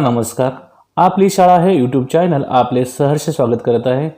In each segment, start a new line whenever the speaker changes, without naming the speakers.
नमस्कार. आपली शाळा हे यूट्यूब चॅनल आपले सहर्ष स्वागत करत आहे.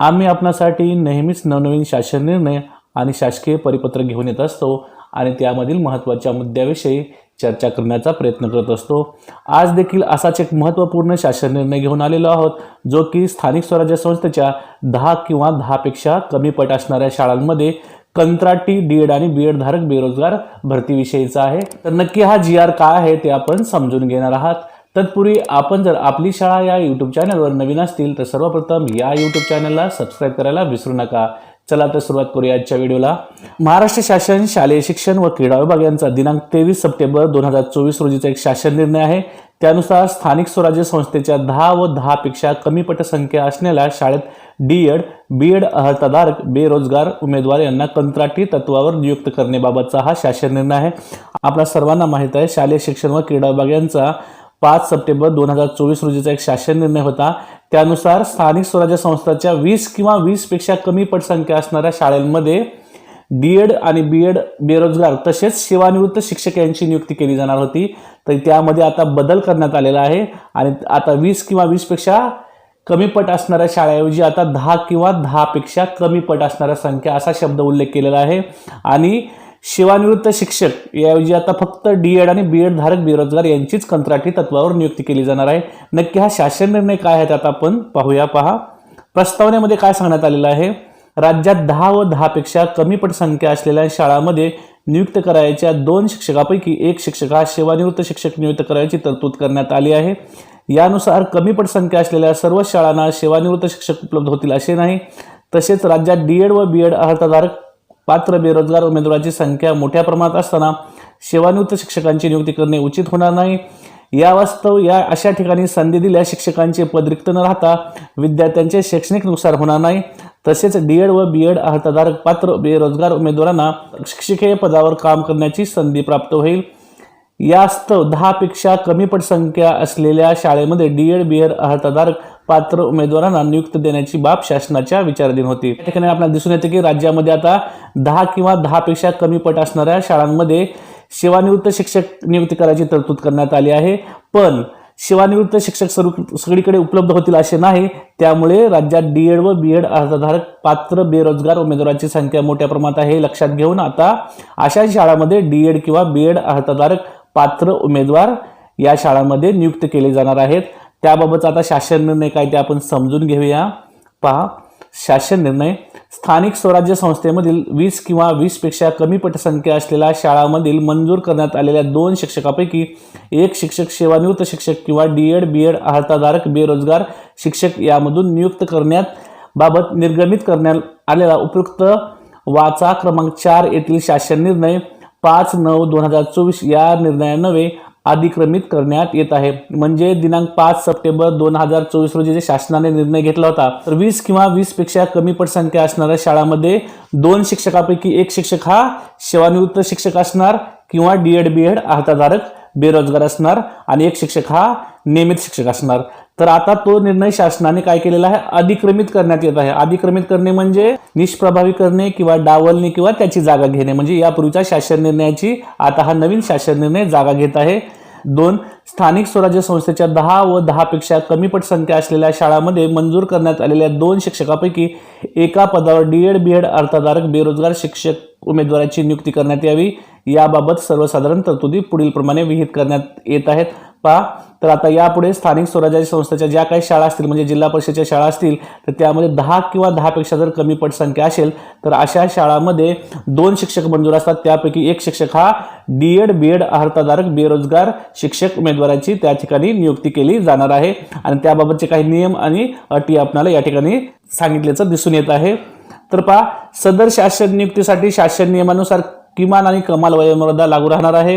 आम्ही आपणासाठी नेहमीच नवनवीन शासन निर्णय आणि शासकीय परिपत्र घेऊन येत असतो आणि त्यामधील महत्त्वाच्या मुद्द्याविषयी चर्चा करण्याचा प्रयत्न करत असतो. आज देखील असाच एक महत्त्वपूर्ण शासन निर्णय घेऊन आलेलो आहोत जो की स्थानिक स्वराज्य संस्थेच्या दहा किंवा दहापेक्षा कमी पट असणाऱ्या शाळांमध्ये कंत्राटी डी एड आणि बी एड धारक बेरोजगार भरतीविषयीचा आहे. तर नक्की हा जी आर काय आहे ते आपण समजून घेणार आहात. तत्पूर्वी आपण जर आपली शाळा या यूट्यूब चॅनलवर नवीन असतील तर सर्वप्रथम या यूट्यूब चॅनलला सबस्क्राईब करायला विसरू नका. चला तर सुरुवात करूया आजच्या व्हिडिओला महाराष्ट्र शासन शालेय शिक्षण व क्रीडा विभाग यांचा दिनांक तेवीस सप्टेंबर दोन हजार चोवीस रोजीचा एक शासन निर्णय आहे. त्यानुसार स्थानिक स्वराज्य संस्थेच्या दहा व दहापेक्षा कमी पटसंख्या असलेल्या शाळेत डी एड बी एड अर्हताधारक बेरोजगार उमेदवार यांना कंत्राटी तत्वावर नियुक्त करण्याबाबतचा हा शासन निर्णय आहे. आपल्या सर्वांना माहीत आहे शालेय शिक्षण व क्रीडा विभाग यांचा पाच सप्टेंबर दोन हजार चोवीस रोजीचा एक शासन निर्णय होता. त्यानुसार स्थानिक स्वराज्य संस्थाच्या वीस किंवा वीसपेक्षा कमी पटसंख्या असणाऱ्या शाळांमध्ये डी एड आणि बी एड बेरोजगार तसेच सेवानिवृत्त शिक्षक यांची नियुक्ती केली जाणार होती. तर त्यामध्ये आता बदल करण्यात आलेला आहे आणि आता वीस किंवा वीसपेक्षा कमी पट असणाऱ्या शाळेऐवजी आता दहा किंवा दहापेक्षा कमी पट असणाऱ्या संख्या असा शब्द उल्लेख केलेला आहे. आणि सेवानिवृत्त शिक्षक याऐवजी आता फक्त डी एड आणि बी एड धारक बेरोजगार यांचीच कंत्राटी तत्वावर नियुक्ती केली जाणार आहे. नक्की हा शासन निर्णय काय आहे आता आपण पाहूया. पहा. प्रस्तावनेमध्ये काय सांगण्यात आलेलं आहे? राज्यात दहा व दहापेक्षा कमी पटसंख्या असलेल्या शाळांमध्ये नियुक्त करायच्या दोन शिक्षकापैकी एक शिक्षक हा सेवानिवृत्त शिक्षक नियुक्त करायची तरतूद करण्यात आली आहे. यानुसार कमी पटसंख्या असलेल्या सर्व शाळांना सेवानिवृत्त शिक्षक उपलब्ध होतील असे नाही. तसेच राज्यात डी एड व बी एड अर्हताधारक पात्र बेरोजगार उमेदवारांची संख्या मोठ्या प्रमाणात असताना सेवानिवृत्त शिक्षकांची नियुक्ती करणे उचित होणार नाही. या वास्तव या अशा ठिकाणी संधी दिल्या शिक्षकांचे पद रिक्त न राहता विद्यार्थ्यांचे शैक्षणिक नुकसान होणार नाही. तसेच डी एड व बी एड अर्थधारक पात्र बेरोजगार उमेदवारांना शिक्षकीय पदावर काम करण्याची संधी प्राप्त होईल. यास्तव दहापेक्षा कमी पटसंख्या असलेल्या शाळेमध्ये डी एड बी एड अर्थधारक पात्र उमेदवारांना नियुक्त देण्याची बाब शासनाच्या विचाराधीन होती. या ठिकाणी आपल्याला दिसून येते की राज्यामध्ये आता दहा किंवा दहापेक्षा कमी पट असणाऱ्या शाळांमध्ये सेवानिवृत्त शिक्षक नियुक्ती करायची तरतूद करण्यात आली आहे. पण सेवानिवृत्त शिक्षक सर्व सगळीकडे उपलब्ध होतील असे नाही. त्यामुळे राज्यात डी एड व बी एड अर्जधारक पात्र बेरोजगार उमेदवारांची संख्या मोठ्या प्रमाणात आहे. हे लक्षात घेऊन आता अशा शाळांमध्ये डी एड किंवा बी एड अर्जधारक पात्र उमेदवार या शाळांमध्ये नियुक्त केले जाणार आहेत. त्याबाबतचा आता शासन निर्णय काय ते आपण समजून घेऊया. पहा शासन निर्णय. स्थानिक स्वराज्य संस्थेमधील वीस किंवा वीसपेक्षा कमी पटसंख्या असलेल्या शाळांमधील मंजूर करण्यात आलेल्या दोन शिक्षकापैकी एक शिक्षक सेवानिवृत्त शिक्षक किंवा डी एड बी एड अर्हताधारक बेरोजगार शिक्षक यामधून नियुक्त करण्यात बाबत निर्गमित करण्यात आलेला उपयुक्त वाचा क्रमांक चार येथील शासन निर्णय. पाच नऊ दोन हजार चोवीस या निर्णयान्वये अधिक्रमित करण्यात येत आहे. म्हणजे दिनांक पाच सप्टेंबर दोन हजार चोवीस रोजी जे शासनाने निर्णय घेतला होता तर वीस किंवा वीसपेक्षा कमी पटसंख्या असणाऱ्या शाळांमध्ये दोन शिक्षकापैकी एक शिक्षक हा सेवानिवृत्त शिक्षक असणार किंवा डी एड बी एड अर्हताधारक बेरोजगार असणार आणि एक शिक्षक हा नियमित शिक्षक असणार. तर आता तो निर्णय शासनाने काय केलेला आहे? अधिक्रमित करण्यात येत आहे. अधिक्रमित करणे म्हणजे निष्प्रभावी करणे किंवा डावलणे किंवा त्याची जागा घेणे. म्हणजे यापूर्वीच्या शासन निर्णयाची आता हा नवीन शासन निर्णय जागा घेत आहे. दोन स्थानिक स्वराज्य संस्थेच्या दहा व दहापेक्षा कमी पटसंख्या असलेल्या शाळांमध्ये मंजूर करण्यात आलेल्या दोन शिक्षकापैकी एका पदावर डी एड बी एड अर्थाधारक बेरोजगार शिक्षक उमेदवाराची नियुक्ती करण्यात यावी. याबाबत सर्वसाधारण तरतुदी पुढीलप्रमाणे विहित करण्यात येत आहेत. पहा तर आता यापुढे स्थानिक स्वराज्य संस्थेच्या ज्या काही शाळा असतील म्हणजे जिल्हा परिषदेच्या शाळा असतील तर त्यामध्ये दहा किंवा दहापेक्षा जर कमी पटसंख्या असेल तर अशा शाळांमध्ये दोन शिक्षक मंजूर असतात. त्यापैकी एक शिक्षक हा डी एड बी एड अर्हताधारक बेरोजगार शिक्षक उमेदवाराची त्या ठिकाणी नियुक्ती केली जाणार आहे. आणि त्याबाबतचे काही नियम आणि अटी आपणाला या ठिकाणी सांगितल्याचं दिसून येत आहे. तर पहा सदर शासन नियुक्तीसाठी शासन नियमानुसार किमान आणि कमाल वयोमर्यादा लागू राहणार आहे.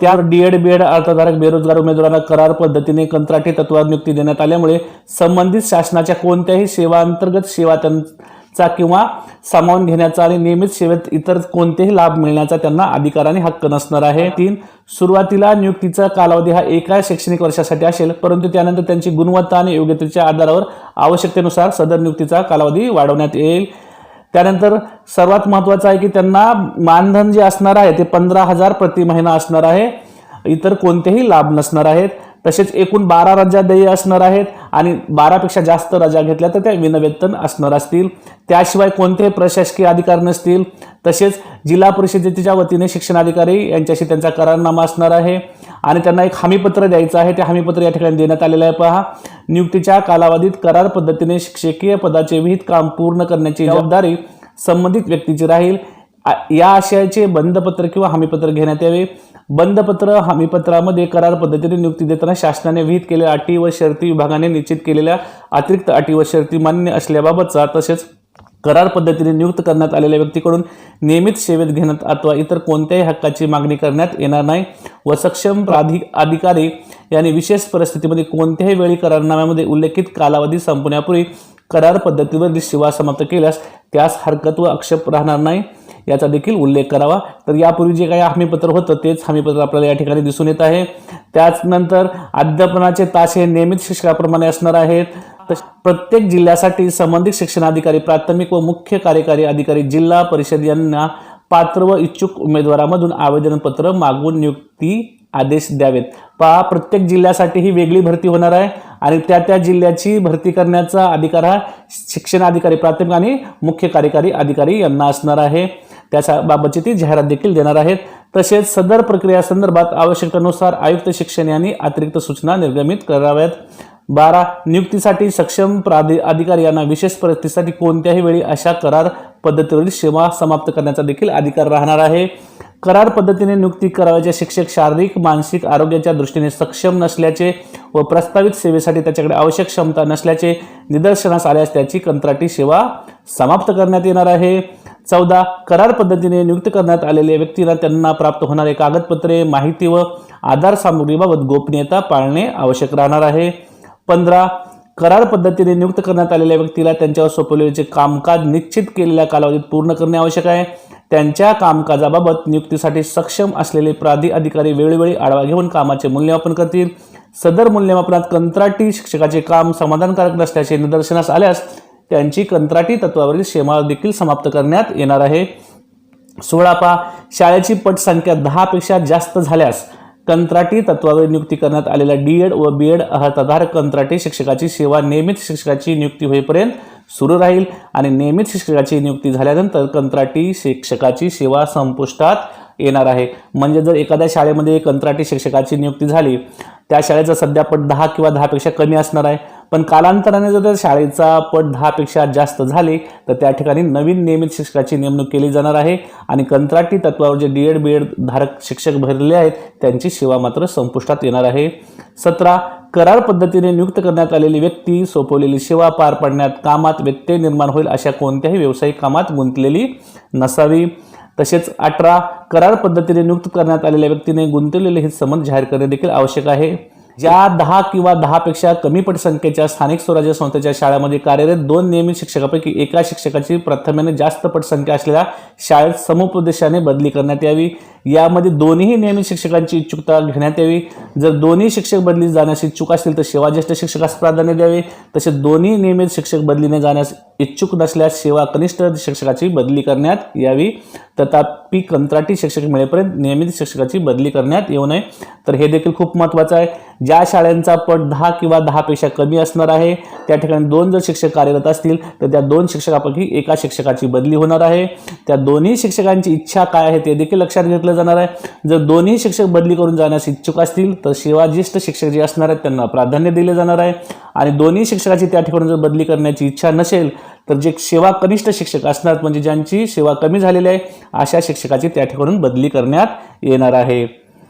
त्यावर डी एड बी एड अर्थधारक बेरोजगार उमेदवारांना करार पद्धतीने कंत्राटी तत्वावर नियुक्ती देण्यात आल्यामुळे संबंधित शासनाच्या कोणत्याही सेवांतर्गत सेवा त्यांचा किंवा सामावून घेण्याचा आणि नियमित सेवेत इतर कोणतेही लाभ मिळण्याचा त्यांना अधिकार आणि हक्क नसणार आहे. तीन सुरुवातीला नियुक्तीचा कालावधी हा एका शैक्षणिक वर्षासाठी असेल परंतु त्यानंतर त्यांची गुणवत्ता आणि योग्यतेच्या आधारावर आवश्यकतेनुसार सदर नियुक्तीचा कालावधी वाढवण्यात येईल. त्यानंतर सर्वात महत्त्वाचं आहे की त्यांना मानधन जे असणार आहे ते पंधरा हजार प्रति महिना असणार आहे. इतर कोणतेही लाभ नसणार आहेत. तसेच एकूण बारा रजा देय असणार आहेत आणि बारापेक्षा जास्त रजा घेतल्या तर त्या विनवेतन असणार असतील. त्याशिवाय कोणतेही प्रशासकीय अधिकार नसतील. तसेच जिल्हा परिषदेच्या वतीने शिक्षणाधिकारी यांच्याशी त्यांचा करारनामा असणार आहे. आणि त्यांना एक हमीपत्र द्यायचं आहे. ते हमीपत्र या ठिकाणी देण्यात आलेलं आहे. पहा नियुक्तीच्या कालावधीत करार पद्धतीने शिक्षकीय पदाचे विहित काम पूर्ण करण्याची जबाबदारी संबंधित व्यक्तीची राहील. या आशयाचे बंधपत्र किंवा हमीपत्र घेण्यात यावे. बंधपत्र हमीपत्रामध्ये करार पद्धतीने नियुक्ती देताना शासनाने विहित केलेल्या अटी व शर्ती विभागाने निश्चित केलेल्या अतिरिक्त अटी व शर्ती मान्य असल्याबाबतचा तसेच करार पद्धतीने नियुक्त करण्यात आलेल्या व्यक्तीकडून नियमित सेवेत घेण्यात अथवा इतर कोणत्याही हक्काची मागणी करण्यात येणार नाही व सक्षम प्राधिक अधिकारी यांनी विशेष परिस्थितीमध्ये कोणत्याही वेळी करारनाम्यामध्ये उल्लेखित कालावधी संपण्यापूर्वी करार पद्धतीवर शिवा समाप्त केल्यास त्यास हरकत व आक्षेप राहणार नाही. याचा देखील उल्लेख करावा. तर यापूर्वी जे काही हमीपत्र होतं तेच हमीपत्र आपल्याला या ठिकाणी दिसून येत आहे. त्याचनंतर अध्यापनाचे तास हे नियमित शिक्षकाप्रमाणे असणार आहेत. प्रत्येक जिल्ह्यासाठी संबंधित शिक्षणाधिकारी प्राथमिक व मुख्य कार्यकारी अधिकारी जिल्हा परिषद यांना पात्र व इच्छुक उमेदवारामधून आवेदनपत्र मागवून नियुक्ती आदेश द्यावेत. पहा प्रत्येक जिल्ह्यासाठी ही वेगळी भरती होणार आहे आणि त्या त्या जिल्ह्याची भरती करण्याचा अधिकार हा शिक्षणाधिकारी प्राथमिक आणि मुख्य कार्यकारी अधिकारी यांना असणार आहे. त्याच्या बाबतची ती जाहिरात देखील देणार आहेत. तसेच सदर प्रक्रिया संदर्भात आवश्यकतेनुसार आयुक्त शिक्षण यांनी अतिरिक्त सूचना निर्गमित कराव्यात. बारा नियुक्तीसाठी सक्षम प्राधि अधिकारी यांना विशेष परिस्थितीसाठी कोणत्याही वेळी अशा करार पद्धतीवरील सेवा समाप्त करण्याचा देखील अधिकार राहणार आहे. करार पद्धतीने नियुक्ती करावयाचे शिक्षक शारीरिक मानसिक आरोग्याच्या दृष्टीने सक्षम नसल्याचे व प्रस्तावित सेवेसाठी त्याच्याकडे आवश्यक क्षमता नसल्याचे निदर्शनास आल्यास त्याची कंत्राटी सेवा समाप्त करण्यात येणार आहे. चौदा करार पद्धतीने नियुक्त करण्यात आलेल्या व्यक्तींना त्यांना प्राप्त होणारे कागदपत्रे माहिती व आधार सामुग्रीबाबत गोपनीयता पाळणे आवश्यक राहणार आहे. पंधरा करार पद्धतीने नियुक्त करण्यात आलेल्या व्यक्तीला त्यांच्यावर सोपवलेले कामकाज निश्चित केलेल्या कालावधीत पूर्ण करणे आवश्यक आहे. त्यांच्या कामकाजाबाबत नियुक्तीसाठी सक्षम असलेले प्राधी अधिकारी वेळोवेळी आढावा घेऊन कामाचे मूल्यमापन करतील. सदर मूल्यमापनात कंत्राटी शिक्षकाचे काम समाधानकारक नसल्याचे निदर्शनास आल्यास त्यांची कंत्राटी तत्वावरील सेवा देखील समाप्त करण्यात येणार आहे. सोळापा शाळेची पटसंख्या दहापेक्षा जास्त झाल्यास कंत्राटी तत्वावर नियुक्ती करण्यात आलेल्या डी एड व बी एड अर्हताधारक कंत्राटी शिक्षकाची सेवा नियमित शिक्षकाची नियुक्ती होईपर्यंत सुरू राहील आणि नियमित शिक्षकाची नियुक्ती झाल्यानंतर कंत्राटी शिक्षकाची सेवा संपुष्टात येणार आहे. म्हणजे जर एखाद्या शाळेमध्ये कंत्राटी शिक्षकाची नियुक्ती झाली त्या शाळेचा सध्या पट दहा किंवा दहापेक्षा कमी असणार आहे. पण कालांतराने जर शाळेचा पट दहापेक्षा जास्त झाले तर त्या ठिकाणी नवीन नियमित शिक्षकाची नेमणूक केली जाणार आहे. आणि कंत्राटी तत्वावर जे डी एड बी एड धारक शिक्षक भरलेले आहेत त्यांची सेवा मात्र संपुष्टात येणार आहे. सतरा करार पद्धतीने नियुक्त करण्यात आलेली व्यक्ती सोपवलेली सेवा पार पाडण्यात कामात व्यत्यय निर्माण होईल अशा कोणत्याही व्यावसायिक कामात गुंतलेली नसावी. तसेच अठरा करार पद्धतीने नियुक्त करण्यात आलेल्या व्यक्तीने गुंतवलेले हे संबंध जाहीर करणे देखील आवश्यक आहे. ज्या दहा किंवा दहापेक्षा कमी पटसंख्येच्या स्थानिक स्वराज्य संस्थेच्या शाळेमध्ये कार्यरत दोन नियमित शिक्षकापैकी एका शिक्षकाची प्रथमेने जास्त पटसंख्या असलेल्या शाळेत समुपदेशाने बदली करण्यात यावी. यामध्ये दोन्ही नियमित शिक्षकांची इच्छुकता घेण्यात यावी. जर दोन्ही शिक्षक बदली जाण्यास इच्छुक असतील तर सेवा ज्येष्ठ शिक्षकास प्राधान्य द्यावे. तसे दोन्ही नियमित शिक्षक बदलीने जाण्यास इच्छुक नसल्यास सेवा कनिष्ठ शिक्षकाची बदली करण्यात यावी. तथापि कंत्राटी शिक्षक मिळेपर्यंत नियमित शिक्षकाची बदली करण्यात येऊ नये. तर हे देखील खूप महत्त्वाचं आहे. ज्या शाळांचा पट दहा किंवा दहापेक्षा कमी असणार आहे त्या ठिकाणी दोन जर शिक्षक कार्यरत असतील तर त्या दोन शिक्षकापैकी एका शिक्षकाची बदली होणार आहे. त्या दोन्ही शिक्षकांची इच्छा काय आहे ते देखील लक्षात घेतलं जाणार आहे. जर दोन्ही शिक्षक बदली करून जाण्यास इच्छुक असतील तर सेवा शिक्षक जे असणार आहेत त्यांना प्राधान्य दिले जाणार आहे. आणि दोन्ही शिक्षकाची त्या ठिकाणी जर बदली करण्याची इच्छा नसेल तर जे सेवा कनिष्ठ शिक्षक असणार म्हणजे ज्यांची सेवा कमी झालेली आहे अशा शिक्षकाची त्या ठिकाणून बदली करण्यात येणार आहे.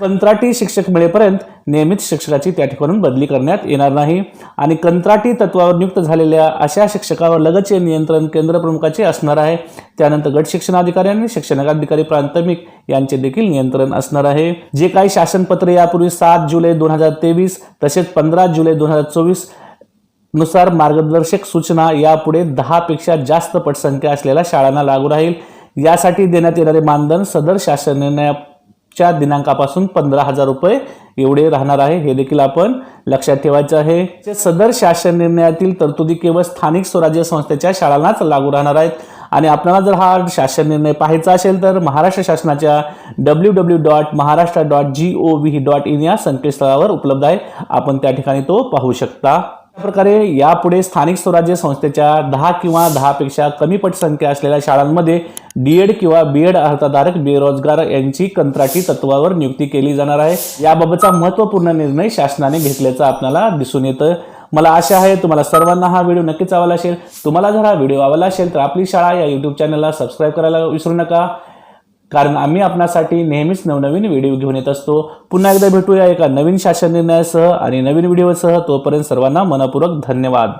कंत्राटी शिक्षक मिळेपर्यंत नियमित शिक्षकाची त्या ठिकाणून बदली करण्यात येणार नाही. आणि कंत्राटी तत्वावर नियुक्त झालेल्या अशा शिक्षकावर लगतचे नियंत्रण केंद्र प्रमुखाचे असणार आहे. त्यानंतर गट शिक्षणाधिकारी आणि शिक्षणाधिकारी प्राथमिक यांचे देखील नियंत्रण असणार आहे. जे काही शासनपत्र यापूर्वी सात जुलै दोन हजार तेवीस तसेच पंधरा जुलै दोन हजार चोवीस नुसार मार्गदर्शक सूचना यापुढे दहापेक्षा जास्त पटसंख्या असलेल्या शाळांना लागू राहील. यासाठी देण्यात येणारे मानधन सदर शासन निर्णयाच्या दिनांकापासून पंधरा हजार रुपये एवढे राहणार आहे. हे देखील आपण लक्षात ठेवायचं आहे. सदर शासन निर्णयातील तरतुदी केवळ स्थानिक स्वराज्य संस्थेच्या शाळांनाच लागू राहणार आहेत. आणि आपल्याला जर हा शासन निर्णय पाहायचा असेल तर महाराष्ट्र शासनाच्या W W dot Maharashtra dot G O V dot in या संकेतस्थळावर उपलब्ध आहे. आपण त्या ठिकाणी तो पाहू शकता. प्रकारे यापुढे स्थानिक स्वराज्य संस्थेच्या दहा किंवा दहापेक्षा कमी पटसंख्या असलेल्या शाळांमध्ये डी एड किंवा बी एड अर्थधारक बेरोजगार यांची कंत्राटी तत्वावर नियुक्ती केली जाणार आहे. याबाबतचा महत्त्वपूर्ण निर्णय शासनाने घेतल्याचं आपल्याला दिसून येतं. मला आशा आहे तुम्हाला सर्वांना हा व्हिडिओ नक्कीच आवडला असेल. तुम्हाला जर हा व्हिडिओ आवडला असेल तर आपली शाळा या यूट्यूब चॅनलला सबस्क्राईब करायला विसरू नका. कारण आम्ही आपणासाठी नेहमीच नवनवीन व्हिडिओ घेऊन येत असतो. पुन्हा एकदा भेटूया एका नवीन शासन निर्णयासह आणि नवीन व्हिडिओसह तोपर्यंत सर्वांना मनपूर्वक धन्यवाद.